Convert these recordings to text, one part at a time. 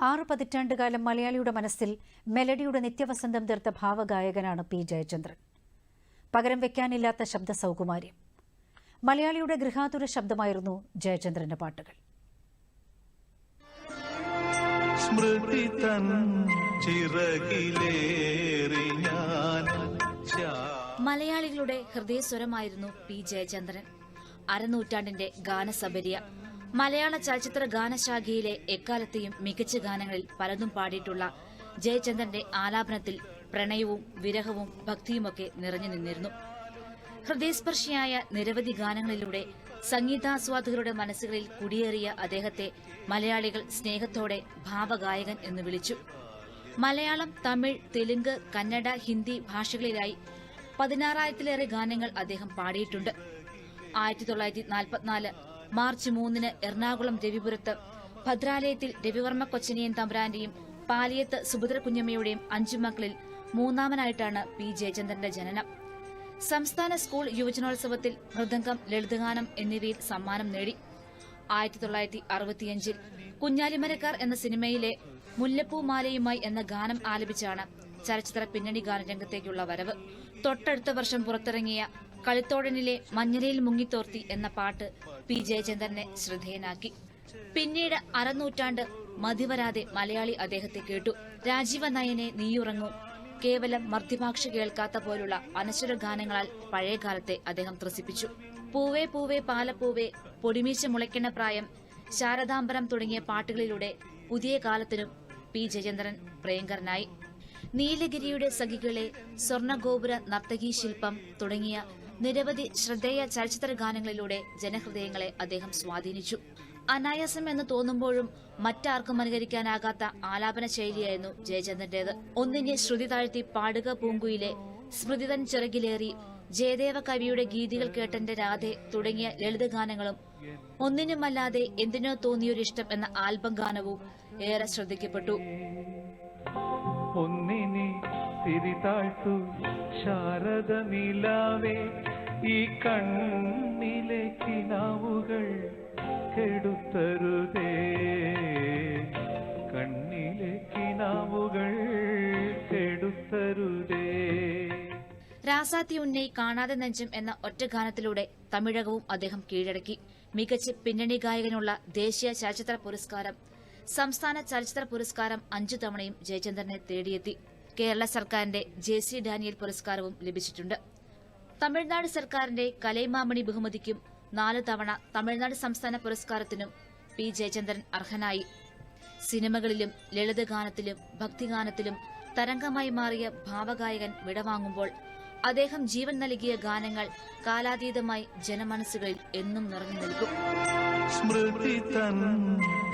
ആറ് പതിറ്റാണ്ടുകാലം മലയാളിയുടെ മനസ്സിൽ മെലഡിയുടെ നിത്യവസന്തം തീർത്ത ഭാവഗായകനാണ് പി ജയചന്ദ്രൻ. പകരം വെക്കാനില്ലാത്ത ശബ്ദ സൗകുമാര്യം. മലയാളിയുടെ ഗൃഹാതുര ശബ്ദമായിരുന്നു ജയചന്ദ്രന്റെ പാട്ടുകൾ. സ്മൃതി തൻ ചിറകിലേറി ഞാൻ മലയാളികളുടെ ഹൃദയസ്വരമായിരുന്നു പി ജയചന്ദ്രൻ. അരനൂറ്റാണ്ടിന്റെ ഗാനസബരിയ മലയാള ചലച്ചിത്ര ഗാനശാഖയിലെ എക്കാലത്തെയും മികച്ച ഗാനങ്ങളിൽ പലതും പാടിയിട്ടുള്ള ജയചന്ദ്രന്റെ ആലാപനത്തിൽ പ്രണയവും വിരഹവും ഭക്തിയുമൊക്കെ നിറഞ്ഞു നിന്നിരുന്നു. ഹൃദയസ്പർശിയായ നിരവധി ഗാനങ്ങളിലൂടെ സംഗീതാസ്വാദകരുടെ മനസ്സുകളിൽ കുടിയേറിയ അദ്ദേഹത്തെ മലയാളികൾ സ്നേഹത്തോടെ ഭാവഗായകൻ എന്ന് വിളിച്ചു. മലയാളം തമിഴ് തെലുങ്ക് കന്നഡ ഹിന്ദി ഭാഷകളിലായി പതിനാറായിരത്തിലേറെ ഗാനങ്ങൾ അദ്ദേഹം പാടിയിട്ടുണ്ട്. ആയിരത്തി തൊള്ളായിരത്തി നാൽപ്പത്തിനാല് മാർച്ച് മൂന്നിന് എറണാകുളം രവിപുരത്ത് ഭദ്രാലയത്തിൽ രവിവർമ്മ കൊച്ചനിയൻ തമ്പുരാന്റെയും പാലിയത്ത് സുഭദ്ര കുഞ്ഞമ്മയുടെയും അഞ്ചു മക്കളിൽ മൂന്നാമനായിട്ടാണ് പി. ജയചന്ദ്രന്റെ ജനനം. സംസ്ഥാന സ്കൂൾ യുവജനോത്സവത്തിൽ മൃദംഗം ലളിതഗാനം എന്നിവയിൽ സമ്മാനം നേടി. ആയിരത്തി തൊള്ളായിരത്തി അറുപത്തിയഞ്ചിൽ കുഞ്ഞാലിമരക്കാർ എന്ന സിനിമയിലെ മുല്ലപ്പൂ മാലയുമായി എന്ന ഗാനം ആലപിച്ചാണ് ചലച്ചിത്ര പിന്നണി ഗാനരംഗത്തേക്കുള്ള വരവ്. തൊട്ടടുത്ത വർഷം പുറത്തിറങ്ങിയ കളിത്തോടനിലെ മഞ്ഞരയിൽ മുങ്ങിത്തോർത്തി എന്ന പാട്ട് പി ജയചന്ദ്രനെ ശ്രദ്ധേയനാക്കി. പിന്നീട് അരനൂറ്റാണ്ട് മതിവരാതെ മലയാളി അദ്ദേഹത്തെ കേട്ടു. രാജീവ നയനെ നീയുറങ്ങും. കേവലം മർദ്ദിഭാക്ഷ കേൾക്കാത്ത പോലുള്ള അനശ്വര ഗാനങ്ങളാൽ പഴയകാലത്തെ അദ്ദേഹം ത്രസിപ്പിച്ചു. പൂവേ പൂവേ പാലപ്പൂവേ പൊടിമീശ മുളയ്ക്കണ പ്രായം ശാരദാംബരം തുടങ്ങിയ പാട്ടുകളിലൂടെ പുതിയ കാലത്തിനും പി ജയചന്ദ്രൻ പ്രിയങ്കരനായി നീലഗിരിയുടെ സഖികളെ സ്വർണഗോപുര നർത്തകീ ശില്പം തുടങ്ങിയ നിരവധി ശ്രദ്ധേയ ചലച്ചിത്ര ഗാനങ്ങളിലൂടെ ജനഹൃദയങ്ങളെ അദ്ദേഹം സ്വാധീനിച്ചു. അനായാസം എന്ന് തോന്നുമ്പോഴും മറ്റാർക്കും അനുകരിക്കാനാകാത്ത ആലാപന ശൈലിയായിരുന്നു ജയചന്ദ്രന്റേത്. ഒന്നിനെ ശ്രുതി താഴ്ത്തി പാടുക പൂങ്കുയിലെ സ്മൃതിതൻ ചിറകിലേറി ജയദേവ കവിയുടെ ഗീതികൾ കേട്ടന്റെ രാധെ തുടങ്ങിയ ലളിതഗാനങ്ങളും ഒന്നിനുമല്ലാതെ എന്തിനോ തോന്നിയൊരിഷ്ടം എന്ന ആൽബം ഗാനവും ഏറെ ശ്രദ്ധിക്കപ്പെട്ടു. തിരിതാഴ്ത്തു ശാരദ നിലാവേ ഈ കണ്ണിലെ കിനാവുകൾ കെടുത്തരുതേ. കണ്ണിലെ കിനാവുകൾ കെടുത്തരുതേ. രാസാത്തി ഉന്നൈ കാണാതെ നെഞ്ചും എന്ന ഒറ്റ ഗാനത്തിലൂടെ തമിഴകവും അദ്ദേഹം കീഴടക്കി. മികച്ച പിന്നണി ഗായകനുള്ള ദേശീയ ചലച്ചിത്ര പുരസ്കാരം സംസ്ഥാന ചലച്ചിത്ര പുരസ്കാരം അഞ്ചു തവണയും ജയചന്ദ്രനെ തേടിയെത്തി. കേരള സർക്കാരിന്റെ ജെ സി ഡാനിയൽ പുരസ്കാരവും ലഭിച്ചിട്ടുണ്ട്. തമിഴ്നാട് സർക്കാരിന്റെ കലൈമാമണി ബഹുമതിക്കും നാല് തവണ തമിഴ്നാട് സംസ്ഥാന പുരസ്കാരത്തിനും പി ജയചന്ദ്രൻ അർഹനായി. സിനിമകളിലും ലളിതഗാനത്തിലും ഭക്തിഗാനത്തിലും തരംഗമായി മാറിയ ഭാവഗായകൻ വിടവാങ്ങുമ്പോൾ അദ്ദേഹം ജീവൻ നൽകിയ ഗാനങ്ങൾ കാലാതീതമായി ജനമനസ്സുകളിൽ എന്നും നിറഞ്ഞു നിൽക്കും. സ്മൃതി തൻ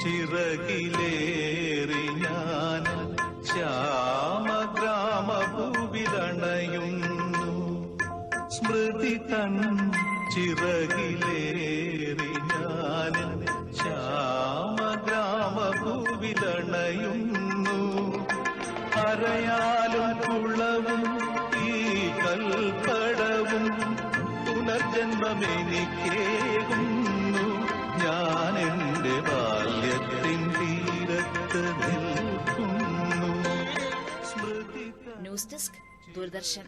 ചിറകിലേറി ചിറകിലേറി ഞാൻ ശ്യാമഗ്രാമഭൂവിലണയുന്നു അരയാലും കുളവും ഈ കൽപ്പടവും പുനർജന്മമെനിക്കേകുന്നു. ഞാൻ എന്റെ ബാല്യത്തിൻ തീരത്ത് നിൽക്കുന്നു. News desk Doordarshan.